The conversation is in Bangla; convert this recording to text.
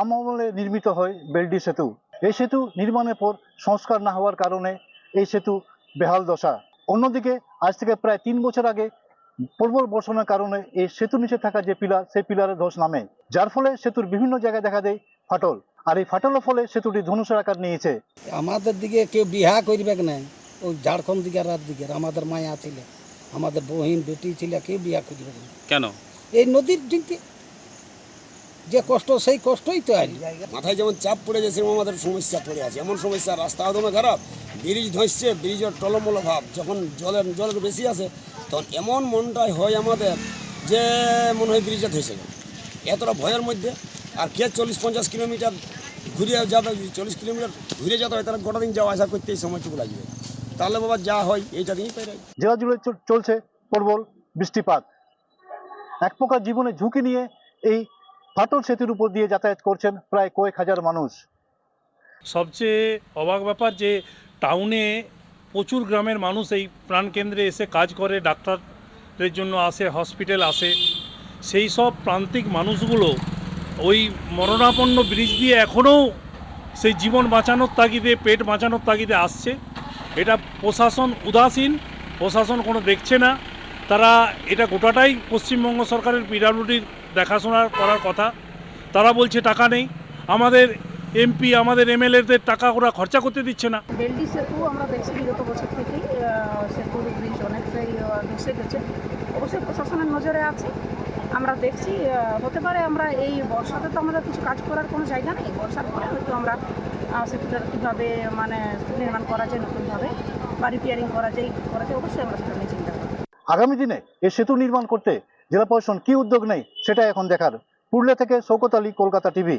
আমলে নির্মিত হয় বেলডি সেতু। এই সেতু নির্মাণের পর সংস্কার না হওয়ার কারণে এই সেতু বেহাল দশা। অন্যদিকে আজ থেকে প্রায় তিন বছর আগে প্রবল বর্ষণের কারণে এই সেতু নিচে থাকা যে পিলার সেই পিলারে ধস নামে। যার ফলে সেতুর বিভিন্ন জায়গায় দেখা দেয় ফাটল। আর এই ফাটলের ফলে সেতুটি ধনুষের আকার নিয়েছে। আমাদের দিকে কেউ বিহা করবে না ওই ঝাড়খণ্ড দিকে রাত দিকে আমাদের মায়া ছিল। আমাদের বহিন বেটি ছিল কেউ বিয়া করবে না কেন? এই নদীর দিকে যে কষ্ট সেই কষ্টই তো আজ মাথায় যেমন চাপ পড়ে যায় সেরকম আমাদের সমস্যা পড়ে আছে। এমন সমস্যা রাস্তা একদমই খারাপ। ব্রিজ ধসছে ব্রিজের টলমল ভাব যখন জলের জলের বেশি আছে তখন এমন মনটাই হয় আমাদের যে মনে হয় ব্রিজে ধসে গেল। এতটা ভয়ের মধ্যে আর কে চল্লিশ পঞ্চাশ কিলোমিটার ঘুরে যাবে চল্লিশ কিলোমিটার ঘুরে যেতে হয় তারা গোটা দিন যাওয়া আসা করতে এই সময়টুকু লাগবে। তাহলে বাবা যা হয় এইটা দিয়েই পেরে জেলা জুড়ে চল- চলছে প্রবল বৃষ্টিপাত। এক প্রকার জীবনে ঝুঁকি নিয়ে এই ফাটল সেতুর উপর দিয়ে যাতায়াত করছেন প্রায় কয়েক হাজার মানুষ। সবচেয়ে অবাক ব্যাপার যে টাউনে প্রচুর গ্রামের মানুষ এই প্রাণকেন্দ্রে এসে কাজ করে ডাক্তারের জন্য আসে, হসপিটাল আসে। সেই সব প্রান্তিক মানুষগুলো ওই মরণাপন্ন ব্রিজ দিয়ে এখনও সেই জীবন বাঁচানোর তাগিদে, পেট বাঁচানোর তাগিদে আসছে। এটা প্রশাসন উদাসীন, প্রশাসন কোনো দেখছে না। তারা এটা গোটাটাই পশ্চিমবঙ্গ সরকারের পিডাব্লিউডির দেখাশোনা করার কথা। তারা বলছে টাকা নেই। আমাদের এমপি আমাদের এমএলএদের টাকা ওরা খরচা করতে দিচ্ছে না। বেলডি সেতু আমরা দেখছি বিগত বছর থেকেই সেতুর ব্রিজ অনেকটাই ধসে গেছে। অবশ্যই প্রশাসনের নজরে আছে। আমরা দেখছি হতে পারে আমরা এই বর্ষাতে তো আমাদের কিছু কাজ করার কোনো জায়গা নেই। বর্ষার পরে হয়তো আমরা সেতুটার কীভাবে মানে নির্মাণ করা যায় নতুনভাবে বা রিপেয়ারিং করা যায় করা যায় অবশ্যই আমরা সেটা নিয়ে চিন্তা করি আগামী দিনে এই সেতু নির্মাণ করতে জেলা প্রশাসন কি উদ্যোগ নেই সেটা এখন দেখার। পুরুলিয়া থেকে শৌকত আলী কলকাতা টিভি।